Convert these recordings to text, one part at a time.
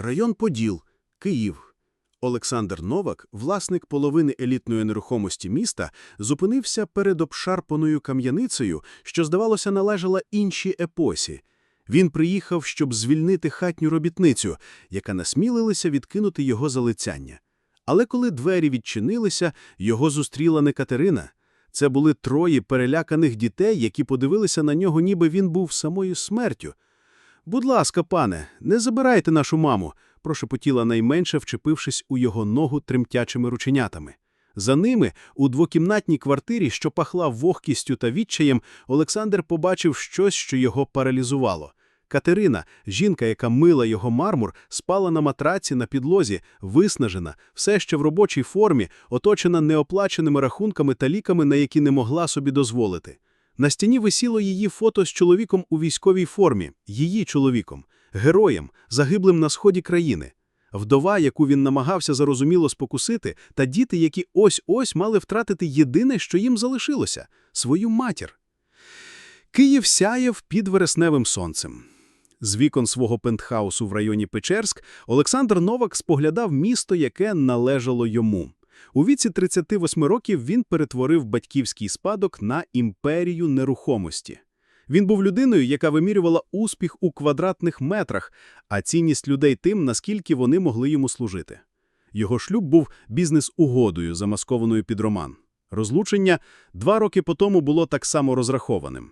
Район Поділ, Київ. Олександр Новак, власник половини елітної нерухомості міста, зупинився перед обшарпаною кам'яницею, що, здавалося, належала іншій епосі. Він приїхав, щоб звільнити хатню робітницю, яка насмілилася відкинути його залицяння. Але коли двері відчинилися, його зустріла не Катерина. Це були троє переляканих дітей, які подивилися на нього, ніби він був самою смертю. Будь ласка, пане, не забирайте нашу маму, прошепотіла найменша, вчепившись у його ногу тремтячими рученятами. За ними, у двокімнатній квартирі, що пахла вогкістю та відчаєм, Олександр побачив щось, що його паралізувало. Катерина, жінка, яка мила його мармур, спала на матраці на підлозі, виснажена, все ще в робочій формі, оточена неоплаченими рахунками та ліками, на які не могла собі дозволити. На стіні висіло її фото з чоловіком у військовій формі, її чоловіком, героєм, загиблим на сході країни. Вдова, яку він намагався зарозуміло спокусити, та діти, які ось-ось мали втратити єдине, що їм залишилося – свою матір. Київ сяяв під вересневим сонцем. З вікон свого пентхаусу в районі Печерськ Олександр Новак споглядав місто, яке належало йому. У віці 38 років він перетворив батьківський спадок на імперію нерухомості. Він був людиною, яка вимірювала успіх у квадратних метрах, а цінність людей тим, наскільки вони могли йому служити. Його шлюб був бізнес-угодою, замаскованою під роман. Розлучення два роки по тому було так само розрахованим.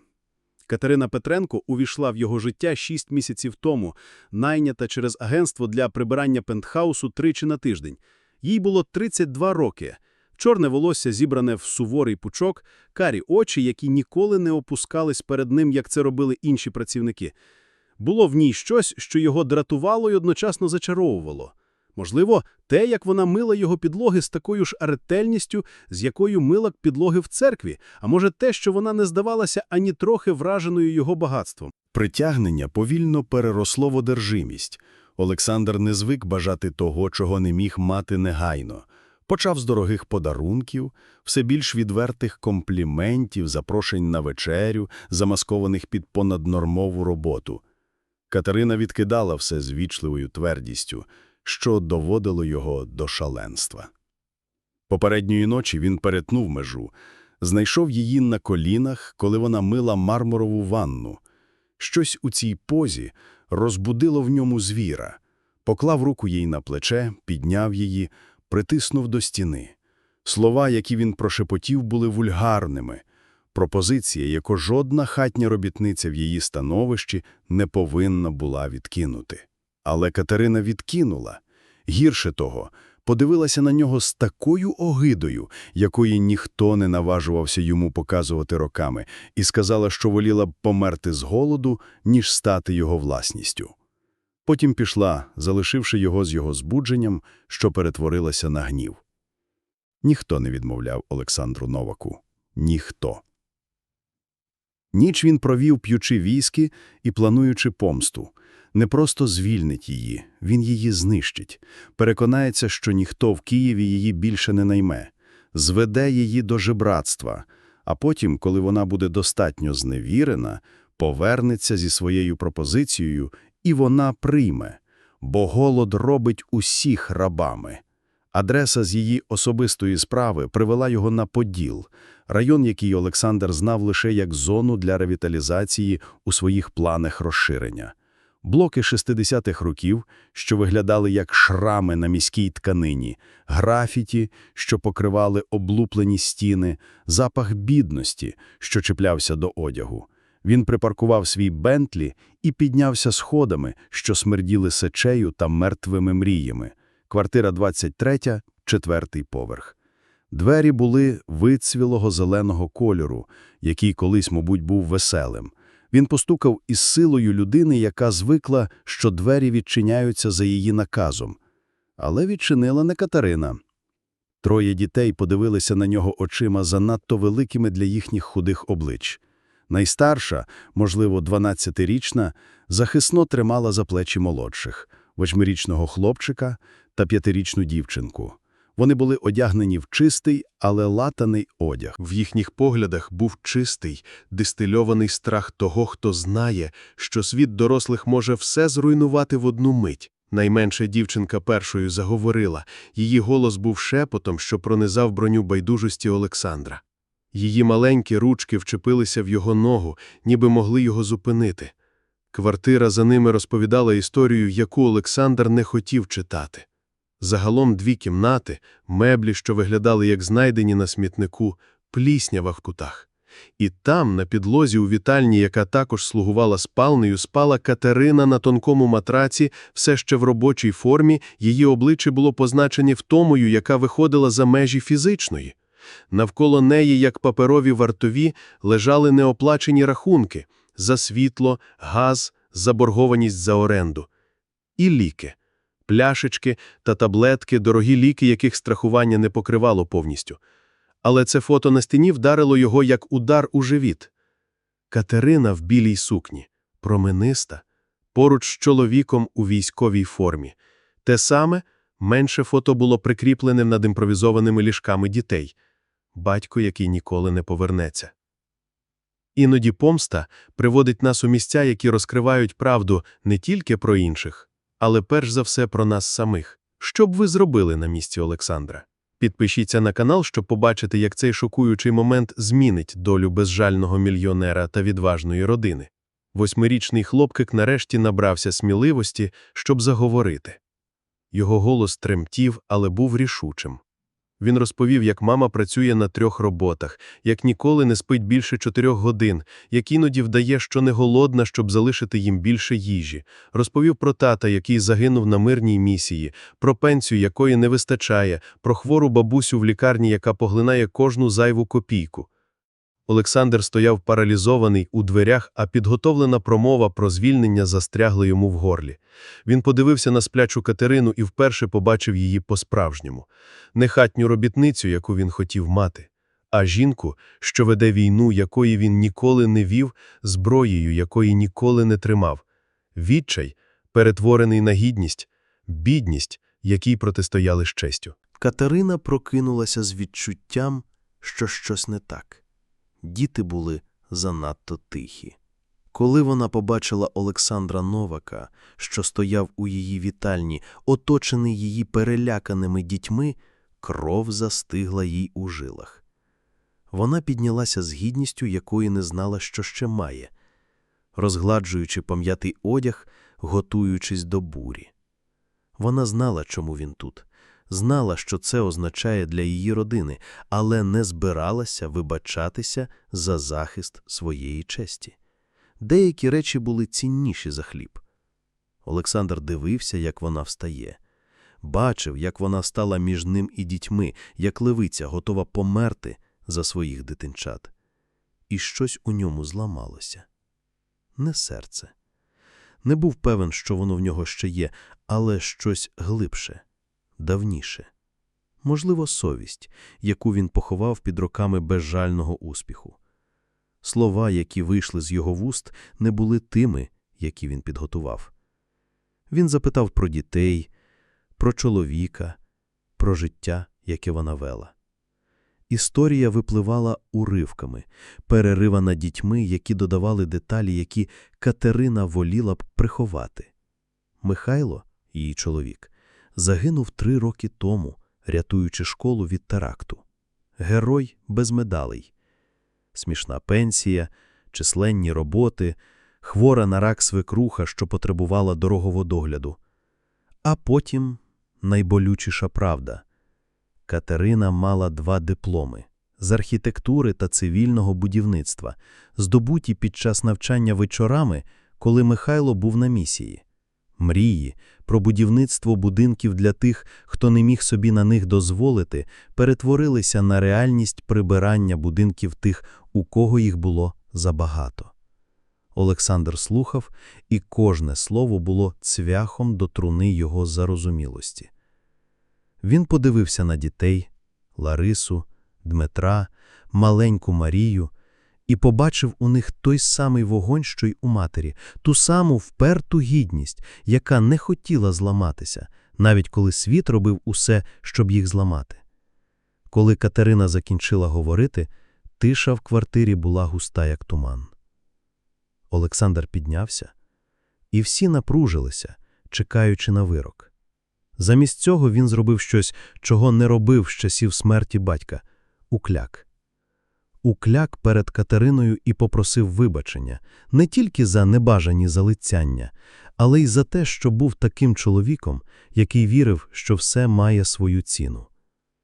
Катерина Петренко увійшла в його життя шість місяців тому, найнята через агентство для прибирання пентхаусу тричі на тиждень. Їй було 32 роки. Чорне волосся зібране в суворий пучок, карі очі, які ніколи не опускались перед ним, як це робили інші працівники. Було в ній щось, що його дратувало і одночасно зачаровувало. Можливо, те, як вона мила його підлоги з такою ж ретельністю, з якою мила підлоги в церкві, а може те, що вона не здавалася ані трохи враженою його багатством. Притягнення повільно переросло в одержимість. Олександр не звик бажати того, чого не міг мати негайно. Почав з дорогих подарунків, все більш відвертих компліментів, запрошень на вечерю, замаскованих під понаднормову роботу. Катерина відкидала все з вічливою твердістю, що доводило його до шаленства. Попередньої ночі він перетнув межу, знайшов її на колінах, коли вона мила мармурову ванну. Щось у цій позі розбудило в ньому звіра, поклав руку їй на плече, підняв її, притиснув до стіни. Слова, які він прошепотів, були вульгарними. Пропозиція, яку жодна хатня робітниця в її становищі не повинна була відкинути. Але Катерина відкинула. Гірше того, подивилася на нього з такою огидою, якої ніхто не наважувався йому показувати роками, і сказала, що воліла б померти з голоду, ніж стати його власністю. Потім пішла, залишивши його з його збудженням, що перетворилося на гнів. Ніхто не відмовляв Олександру Новаку. Ніхто. Ніч він провів, п'ючи віскі і плануючи помсту. Не просто звільнить її, він її знищить. Переконається, що ніхто в Києві її більше не найме. Зведе її до жебратства, а потім, коли вона буде достатньо зневірена, повернеться зі своєю пропозицією, і вона прийме, бо голод робить усіх рабами. Адреса з її особистої справи привела його на Поділ, район, який Олександр знав лише як зону для ревіталізації у своїх планах розширення. Блоки 60-х років, що виглядали як шрами на міській тканині, графіті, що покривали облуплені стіни, запах бідності, що чіплявся до одягу. Він припаркував свій Бентлі і піднявся сходами, що смерділи сечею та мертвими мріями. Квартира 23, четвертий поверх. Двері були вицвілого зеленого кольору, який колись, мабуть, був веселим. Він постукав із силою людини, яка звикла, що двері відчиняються за її наказом. Але відчинила не Катерина. Троє дітей подивилися на нього очима занадто великими для їхніх худих облич. Найстарша, можливо, 12-річна, захисно тримала за плечі молодших – восьмирічного хлопчика та п'ятирічну дівчинку. Вони були одягнені в чистий, але латаний одяг. В їхніх поглядах був чистий, дистильований страх того, хто знає, що світ дорослих може все зруйнувати в одну мить. Найменша дівчинка першою заговорила. Її голос був шепотом, що пронизав броню байдужості Олександра. Її маленькі ручки вчепилися в його ногу, ніби могли його зупинити. Квартира за ними розповідала історію, яку Олександр не хотів читати. Загалом дві кімнати, меблі, що виглядали як знайдені на смітнику, пліснява в кутах. І там, на підлозі у вітальні, яка також слугувала спальнею, спала Катерина на тонкому матраці, все ще в робочій формі, її обличчя було позначене втомою, яка виходила за межі фізичної. Навколо неї, як паперові вартові, лежали неоплачені рахунки за світло, газ, заборгованість за оренду. І ліки. Пляшечки та таблетки, дорогі ліки, яких страхування не покривало повністю. Але це фото на стіні вдарило його як удар у живіт. Катерина в білій сукні, промениста, поруч з чоловіком у військовій формі. Те саме, менше фото було прикріплене над імпровізованими ліжками дітей. Батько, який ніколи не повернеться. Іноді помста приводить нас у місця, які розкривають правду не тільки про інших, але перш за все про нас самих. Що б ви зробили на місці Олександра? Підпишіться на канал, щоб побачити, як цей шокуючий момент змінить долю безжального мільйонера та відважної родини. Восьмирічний хлопчик нарешті набрався сміливості, щоб заговорити. Його голос тремтів, але був рішучим. Він розповів, як мама працює на трьох роботах, як ніколи не спить більше чотирьох годин, як іноді вдає, що не голодна, щоб залишити їм більше їжі. Розповів про тата, який загинув на мирній місії, про пенсію, якої не вистачає, про хвору бабусю в лікарні, яка поглинає кожну зайву копійку. Олександр стояв паралізований у дверях, а підготовлена промова про звільнення застрягла йому в горлі. Він подивився на сплячу Катерину і вперше побачив її по-справжньому. Не хатню робітницю, яку він хотів мати, а жінку, що веде війну, якої він ніколи не вів, зброєю, якої ніколи не тримав. Відчай, перетворений на гідність, бідність, якій протистояли з честю. Катерина прокинулася з відчуттям, що щось не так. Діти були занадто тихі. Коли вона побачила Олександра Новака, що стояв у її вітальні, оточений її переляканими дітьми, кров застигла їй у жилах. Вона піднялася з гідністю, якої не знала, що ще має, розгладжуючи пом'ятий одяг, готуючись до бурі. Вона знала, чому він тут, знала, що це означає для її родини, але не збиралася вибачатися за захист своєї честі. Деякі речі були цінніші за хліб. Олександр дивився, як вона встає. Бачив, як вона стала між ним і дітьми, як левиця, готова померти за своїх дитинчат. І щось у ньому зламалося. Не серце. Не був певен, що воно в нього ще є, але щось глибше, давніше. Можливо, совість, яку він поховав під роками безжального успіху. Слова, які вийшли з його вуст, не були тими, які він підготував. Він запитав про дітей, про чоловіка, про життя, яке вона вела. Історія випливала уривками, переривана дітьми, які додавали деталі, які Катерина воліла б приховати. Михайло, її чоловік, загинув три роки тому, рятуючи школу від теракту. Герой без медалей. Смішна пенсія, численні роботи, хвора на рак свекруха, що потребувала дорогого догляду. А потім найболючіша правда. Катерина мала два дипломи з архітектури та цивільного будівництва, здобуті під час навчання вечорами, коли Михайло був на місії. Мрії про будівництво будинків для тих, хто не міг собі на них дозволити, перетворилися на реальність прибирання будинків тих, у кого їх було забагато. Олександр слухав, і кожне слово було цвяхом до труни його зарозумілості. Він подивився на дітей, Ларису, Дмитра, маленьку Марію і побачив у них той самий вогонь, що й у матері, ту саму вперту гідність, яка не хотіла зламатися, навіть коли світ робив усе, щоб їх зламати. Коли Катерина закінчила говорити, тиша в квартирі була густа, як туман. Олександр піднявся, і всі напружилися, чекаючи на вирок. Замість цього він зробив щось, чого не робив з часів смерті батька – укляк. Укляк перед Катериною і попросив вибачення не тільки за небажані залицяння, але й за те, що був таким чоловіком, який вірив, що все має свою ціну.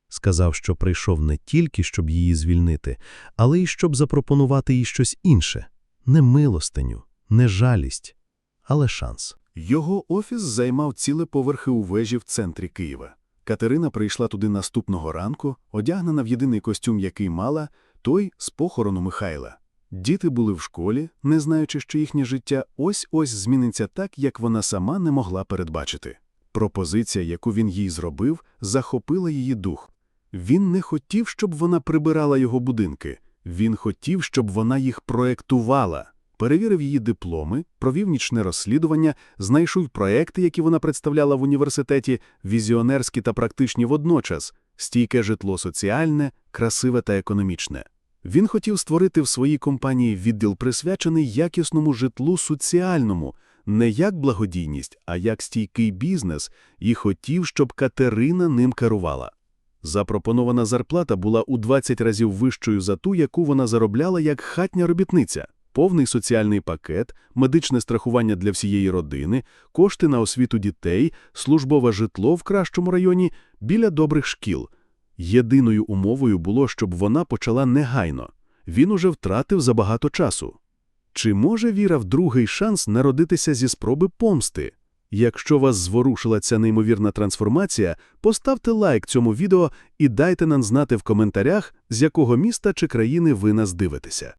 Сказав, що прийшов не тільки, щоб її звільнити, але й щоб запропонувати їй щось інше – не милостиню, не жалість, але шанс. Його офіс займав ціле поверхи у вежі в центрі Києва. Катерина прийшла туди наступного ранку, одягнена в єдиний костюм, який мала, той з похорону Михайла. Діти були в школі, не знаючи, що їхнє життя ось-ось зміниться так, як вона сама не могла передбачити. Пропозиція, яку він їй зробив, захопила її дух. Він не хотів, щоб вона прибирала його будинки. Він хотів, щоб вона їх проектувала. Перевірив її дипломи, провів нічне розслідування, знайшов проекти, які вона представляла в університеті, візіонерські та практичні водночас, стійке житло соціальне, красиве та економічне. Він хотів створити в своїй компанії відділ присвячений якісному житлу соціальному, не як благодійність, а як стійкий бізнес, і хотів, щоб Катерина ним керувала. Запропонована зарплата була у 20 разів вищою за ту, яку вона заробляла як хатня робітниця. Повний соціальний пакет, медичне страхування для всієї родини, кошти на освіту дітей, службове житло в кращому районі, біля добрих шкіл. Єдиною умовою було, щоб вона почала негайно. Він уже втратив забагато часу. Чи може Віра в другий шанс народитися зі спроби помсти? Якщо вас зворушила ця неймовірна трансформація, поставте лайк цьому відео і дайте нам знати в коментарях, з якого міста чи країни ви нас дивитеся.